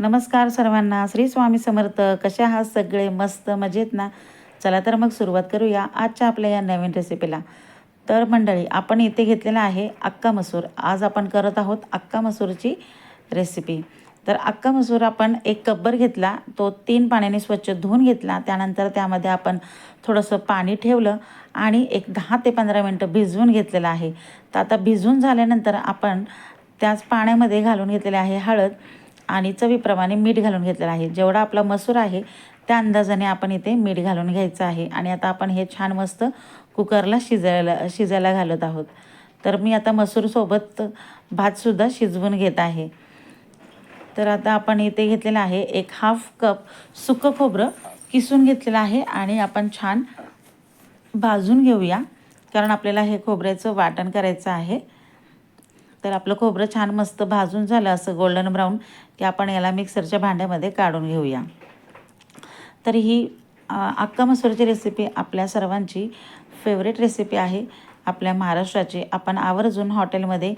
नमस्कार सर्वांना. श्री स्वामी समर्थ. कशा आहात सगळे? मस्त मजेत ना? चला तर मग सुरुवात करूया आजच्या आपल्या या नवीन रेसिपीला तर मंडळी आपण इथे घेतलेला आहे अक्का मसूर. आज आपण करत आहोत अक्का मसूरची रेसिपी तर अक्का मसूर आपण एक कब्बर घेतला तो तीन पाण्याने स्वच्छ धुवून घेतला त्यानंतर त्यामध्ये आपण थोडंसं पाणी ठेवलं आणि एक दहा ते पंधरा मिनटं भिजवून घेतलेलं आहे. तर आता भिजवून झाल्यानंतर आपण त्याच पाण्यामध्ये घालून घेतलेले आहे हळद. आणि चवीप्रमाणे मीठ घालून घेतलेलं आहे. जेवढा आपला मसूर आहे त्या अंदाजाने आपण इथे मीठ घालून घ्यायचं आहे. आणि आता आपण हे छान मस्त कुकरला शिजायला शिजायला घालत आहोत. तर मी आता मसूरसोबत भातसुद्धा शिजवून घेत आहे. तर आता आपण इथे घेतलेलं आहे एक हाफ कप सुकं खोबरं किसून घेतलेलं आहे आणि आपण छान भाजून घेऊया. कारण आपल्याला हे खोबऱ्याचं वाटण करायचं आहे. तर आपलं खोबरं छान मस्त भाजून झालं असं गोल्डन ब्राऊन की आपण याला मिक्सरच्या भांड्यामध्ये काढून घेऊया. तर ही अक्का मसूरची रेसिपी आपल्या सर्वांची फेवरेट रेसिपी आहे. आपल्या महाराष्ट्राची. आपण आवर्जून हॉटेलमध्ये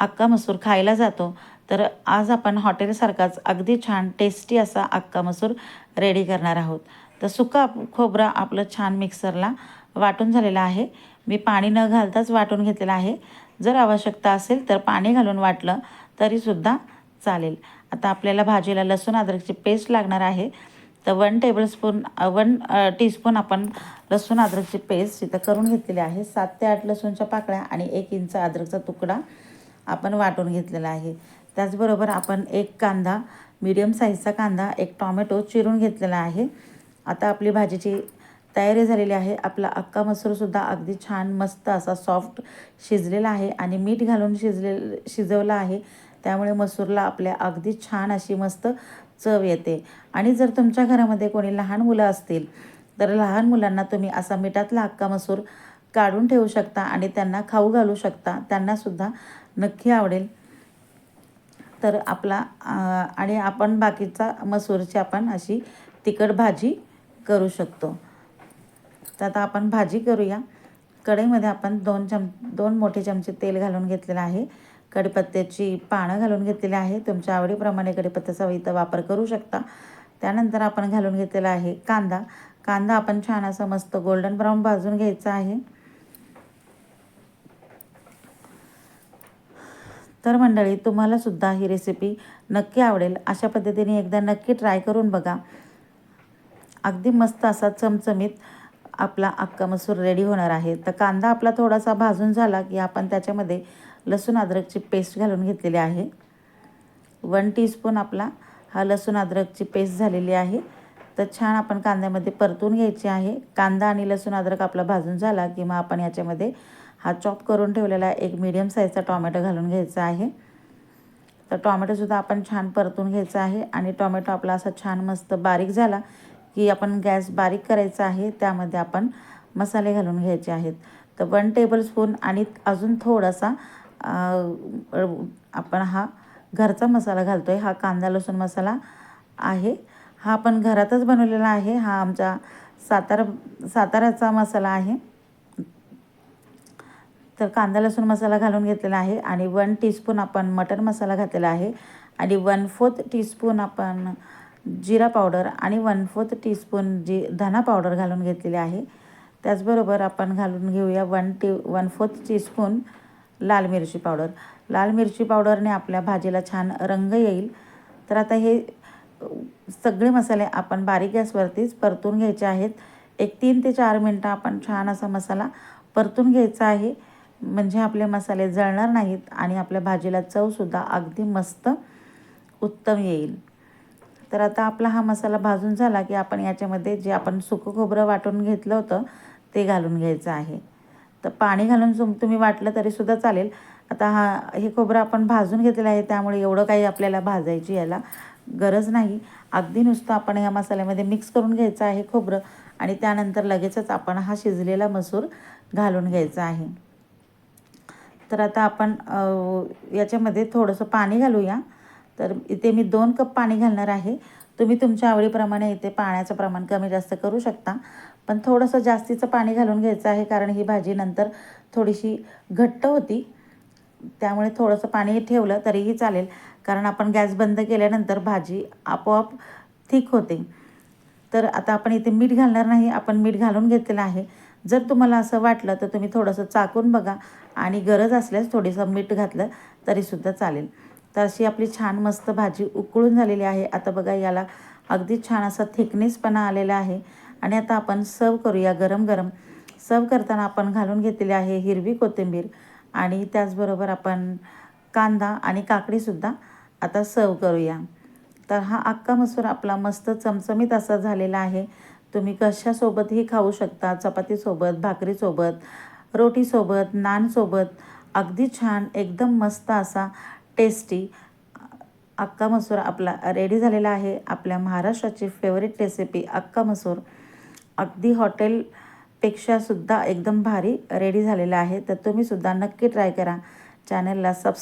अक्का मसूर खायला जातो. तर आज आपण हॉटेलसारखाच अगदी छान टेस्टी असा अक्का मसूर रेडी करणार आहोत. तर सुका खोबरं आपलं छान मिक्सरला वाटून झालेलं आहे. मी पाणी न घालताच वाटून घेतलेलं आहे. जर आवश्यकता असेल तर पाणी घालून वाटलं तरीसुद्धा चालेल. आता आपल्याला भाजीला लसूण अद्रकची पेस्ट लागणार आहे. तर वन टेबलस्पून वन टीस्पून आपण लसूण अद्रकची पेस्ट इथं करून घेतलेली आहे. सात ते आठ लसूणच्या पाकळ्या आणि एक इंच अद्रकचा तुकडा आपण वाटून घेतलेला आहे. त्याचबरोबर आपण एक कांदा मीडियम साईजचा कांदा एक टॉमॅटो चिरून घेतलेला आहे. आता आपली भाजीची तयारी झालेली आहे. आपला अक्का मसूरसुद्धा अगदी छान मस्त असा सॉफ्ट शिजलेला आहे आणि मीठ घालून शिजले शिजवला आहे. त्यामुळे मसूरला आपल्या अगदी छान अशी मस्त चव येते. आणि जर तुमच्या घरामध्ये कोणी लहान मुलं असतील तर लहान मुलांना तुम्ही असा मिठातला अक्का मसूर काढून ठेवू शकता आणि त्यांना खाऊ घालू शकता. त्यांनासुद्धा नक्की आवडेल. तर आपला आणि आपण बाकीचा मसूरची आपण अशी तिखट भाजी करू शकतो. तर आता आपण भाजी करूया. कढईमध्ये आपण दोन चम दोन मोठे चमचे तेल घालून घेतलेलं आहे. कढीपत्त्याची पानं घालून घेतलेली आहे. तुमच्या आवडीप्रमाणे कढीपत्त्याचा इथं वापर करू शकता. त्यानंतर आपण घालून घेतलेला आहे कांदा. कांदा आपण छान असा मस्त गोल्डन ब्राऊन भाजून घ्यायचा आहे. तर मंडळी तुम्हाला सुद्धा ही रेसिपी नक्की आवडेल. अशा पद्धतीने एकदा नक्की ट्राय करून बघा. अगदी मस्त असा चमचमीत आपला अक्का मसूर रेडी होणार आहे. तर कांदा आपला थोडासा भाजून झाला की आपण त्याच्यामध्ये लसूण अद्रकची पेस्ट घालून घेतलेली आहे. वन टीस्पून आपला हा लसूण अद्रकची पेस्ट झालेली आहे. तर छान आपण कांद्यामध्ये परतून घ्यायची आहे. कांदा आणि लसूण अद्रक आपला भाजून झाला की मग आपण याच्यामध्ये हा चॉप करून ठेवलेला एक मीडियम साईजचा टॉमॅटो घालून घ्यायचा आहे. तर टॉमॅटोसुद्धा आपण छान परतून घ्यायचा आहे आणि टॉमॅटो आपला असा छान मस्त बारीक झाला की आपण गॅस बारीक करायचा आहे त्यामध्ये आपण मसाले घालून घ्यायचे आहेत. तर वन टेबलस्पून आणि अजून थोडासा आपण हा घरचा मसाला घालतो आहे हा कांदा लसूण मसाला आहे. हा आपण घरातच बनवलेला आहे. हा आमचा सातारा साताऱ्याचा मसाला आहे. तर कांदा लसूण मसाला घालून घेतलेला आहे आणि वन टीस्पून आपण मटन मसाला घातलेला आहे. आणि वन फोर्थ टीस्पून आपण जिरा पावडर आणि वन फोर्थ टीस्पून जी धना पावडर घालून घेतलेली आहे. त्याचबरोबर आपण घालून घेऊया one tea one fourth teaspoon लाल मिरची पावडर. लाल मिरची पावडरने आपल्या भाजीला छान रंग येईल. तर आता हे सगळे मसाले आपण बारीक गॅसवरतीच परतून घ्यायचे आहेत. एक तीन ते चार मिनटं आपण छान असा मसाला परतून घ्यायचा आहे. म्हणजे आपले मसाले जळणार नाहीत आणि आपल्या भाजीला चवसुद्धा अगदी मस्त उत्तम येईल. तर आता आपला हा मसाला भाजून झाला की आपण याच्यामध्ये जे आपण सुकं खोबरं वाटून घेतलं होतं ते घालून घ्यायचं आहे. तर पाणी घालून सुम तुम्ही वाटलं तरीसुद्धा चालेल. आता हा हे खोबरं आपण भाजून घेतलेलं आहे त्यामुळे एवढं काही आपल्याला भाजायची याला गरज नाही. अगदी नुसतं आपण या मसाल्यामध्ये मिक्स करून घ्यायचं आहे खोबरं आणि त्यानंतर लगेचच आपण हा शिजलेला मसूर घालून घ्यायचा आहे. तर आता आपण याच्यामध्ये थोडंसं पाणी घालूया. तर इथे मी दोन कप पाणी घालणार आहे. तुम्ही तुमच्या आवडीप्रमाणे इथे पाण्याचं प्रमाण कमी जास्त करू शकता. पण थोडंसं जास्तीचं पाणी घालून घ्यायचं आहे कारण ही भाजी नंतर थोडीशी घट्ट होती. त्यामुळे थोडंसं पाणी ठेवलं तरीही चालेल कारण आपण गॅस बंद केल्यानंतर भाजी आपोआप थिक होते. तर आता आपण इथे मीठ घालणार नाही आपण मीठ घालून घेतलेलं आहे. जर तुम्हाला असं वाटलं तर तुम्ही थोडंसं चाकून बघा आणि गरज असल्यास थोडंसं मीठ घातलं तरीसुद्धा चालेल. तर अशी आपली छान मस्त भाजी उकळून झालेली आहे. आता बघा याला अगदी छान असा थिकनेसपणा आलेला आहे. आणि आता आपण सर्व करूया गरम गरम. सर्व करताना आपण घालून घेतलेली आहे हिरवी कोथिंबीर आणि त्याचबरोबर आपण कांदा आणि काकडीसुद्धा आता सर्व करूया. तर हा अख्खा मसूर आपला मस्त चमचमीत असा झालेला आहे. तुम्ही कशासोबतही खाऊ शकता. चपातीसोबत भाकरीसोबत रोटीसोबत नानसोबत. अगदी छान एकदम मस्त असा टेस्टी. अक्का मसूर आपला रेडी झालेला आहे. आपल्या महाराष्ट्राची फेवरेट रेसिपी अक्का मसूर. अगदी हॉटेलपेक्षासुद्धा एकदम भारी रेडी झालेला आहे. तर तुम्हीसुद्धा नक्की ट्राय करा. चॅनलला सबस्क्राईब